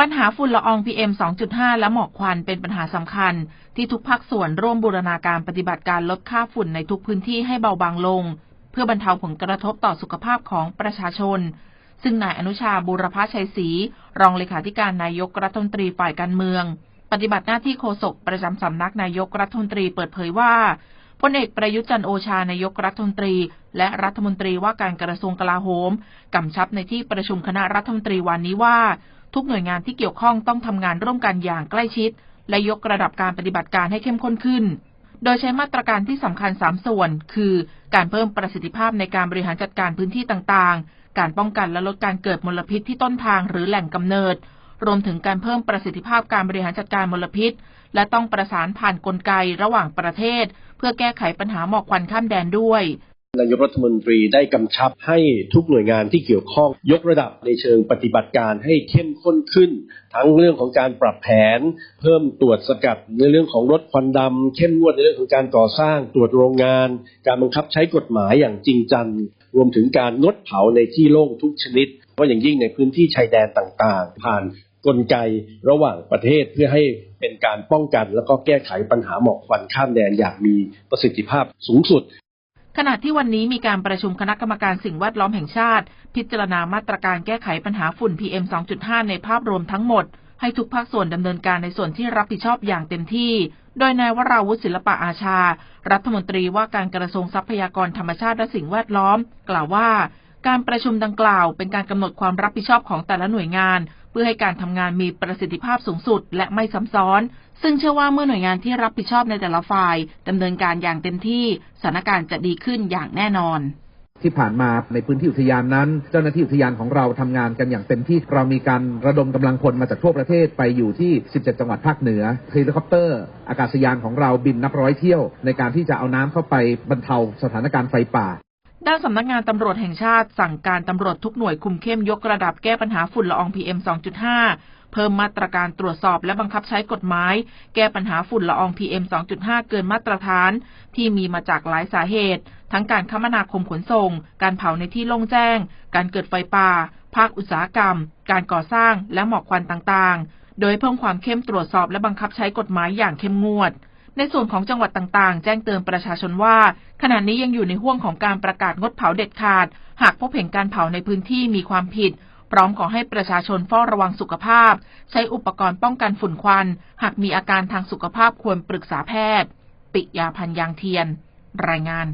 ปัญหาฝุ่นละออง PM 2.5 และหมอกควันเป็นปัญหาสำคัญ ที่ทุกภาคส่วนร่วมบูรณาการปฏิบัติการลดค่าฝุ่นในทุกพื้นที่ให้เบาบางลง เพื่อบรรเทาผลกระทบต่อสุขภาพของประชาชน ซึ่งนายอนุชาบูรพชัยศรีรองเลขาธิการนายกรัฐมนตรีฝ่ายการเมือง ปฏิบัติหน้าที่โฆษกประจำสำนักนายกรัฐมนตรีเปิดเผยว่าพลเอกประยุทธ์จันโอชานายกรัฐมนตรี และรัฐมนตรีว่าการกระทรวงกลาโหมกำชับในที่ประชุมคณะรัฐมนตรีวันนี้ว่า ทุกหน่วยงานที่เกี่ยวข้องต้องทำงานร่วมกันอย่างใกล้ชิด และยกระดับการปฏิบัติการให้เข้มข้นขึ้น โดยใช้มาตรการที่สำคัญ 3 ส่วน คือ การเพิ่มประสิทธิภาพในการบริหารจัดการพื้นที่ต่างๆ การป้องกันและลดการเกิดมลพิษที่ต้นทางหรือแหล่งกำเนิด รวมถึงการเพิ่มประสิทธิภาพการบริหารจัดการมลพิษ และต้องประสานผ่านนกลไกระหว่างประเทศ เพื่อแก้ไขปัญหาหมอกควันข้ามแดนด้วย นายกรัฐมนตรีได้กำชับให้ทุกหน่วยงานที่เกี่ยวข้องยกระดับในเชิงปฏิบัติการให้เข้มข้นขึ้น ทั้งเรื่องของการปรับแผน เพิ่มตรวจสกัดในเรื่องของรถควันดำเข้มงวดในเรื่องของการก่อสร้างตรวจโรงงาน การบังคับใช้กฎหมายอย่างจริงจังรวมถึงการงดเผาในที่โล่งทุกชนิดเพราะอย่างยิ่งในพื้นที่ชายแดนต่างๆ ผ่านกลไกระหว่างประเทศเพื่อให้เป็นการป้องกัน แล้วก็แก้ไขปัญหาหมอกควันข้ามแดนอย่างมีประสิทธิภาพสูงสุด ขณะที่วันนี้มีการประชุมคณะกรรมการสิ่งแวดล้อมแห่งชาติ พิจารณามาตรการแก้ไขปัญหาฝุ่น PM 2.5 ในภาพรวมทั้งหมด ให้ทุกภาคส่วนดำเนินการในส่วนที่รับผิดชอบอย่างเต็มที่ โดยนายวราวุฒิศิลปะอาชา รัฐมนตรีว่าการกระทรวงทรัพยากรธรรมชาติและสิ่งแวดล้อม กล่าวว่า การประชุมดังกล่าว เป็นการกำหนดความรับผิดชอบของแต่ละหน่วยงาน พื่อให้การทำงานมีประสิทธิภาพสูงสุดและไม่ซ้ำซ้อน ซึ่งเชื่อว่าเมื่อหน่วยงานที่รับผิดชอบในแต่ละฝ่ายดำเนินการอย่างเต็มที่สถานการณ์จะดีขึ้นอย่างแน่นอนที่ผ่านมาในพื้นที่อุทยานนั้น เจ้าหน้าที่อุทยานของเราทำงานกันอย่างเต็มที่เรามีการระดมกำลังพลมาจากทั่วประเทศไปอยู่ที่ 17 จังหวัดภาคเหนือเฮลิคอปเตอร์ อากาศยานของเราบินนับร้อยเที่ยว ในการที่จะเอาน้ำเข้าไปบรรเทาสถานการณ์ไฟป่า ด้านสำนักงานตำรวจแห่งชาติสั่งการตำรวจทุกหน่วยคุมเข้มยกระดับแก้ปัญหาฝุ่นละออง PM 2.5 เพิ่มมาตรการตรวจสอบและบังคับใช้กฎหมาย แก้ปัญหาฝุ่นละออง PM 2.5 เกินมาตรฐาน ที่มีมาจากหลายสาเหตุ ทั้งการคมนาคมขนส่ง การเผาในที่โล่งแจ้ง การเกิดไฟป่า ภาคอุตสาหกรรม การก่อสร้างและหมอกควันต่างๆ โดยเพิ่มความเข้มตรวจสอบและบังคับใช้กฎหมายอย่างเข้มงวด ในส่วนของจังหวัดต่างๆ แจ้งเตือนประชาชนว่า ขณะนี้ยังอยู่ในห่วงของการประกาศงดเผาเด็ดขาด หากพบเห็นการเผาในพื้นที่มีความผิด พร้อมขอให้ประชาชนเฝ้าระวังสุขภาพ ใช้อุปกรณ์ป้องกันฝุ่นควัน หากมีอาการทางสุขภาพควรปรึกษาแพทย์ ปิยาพันยางเทียน รายงาน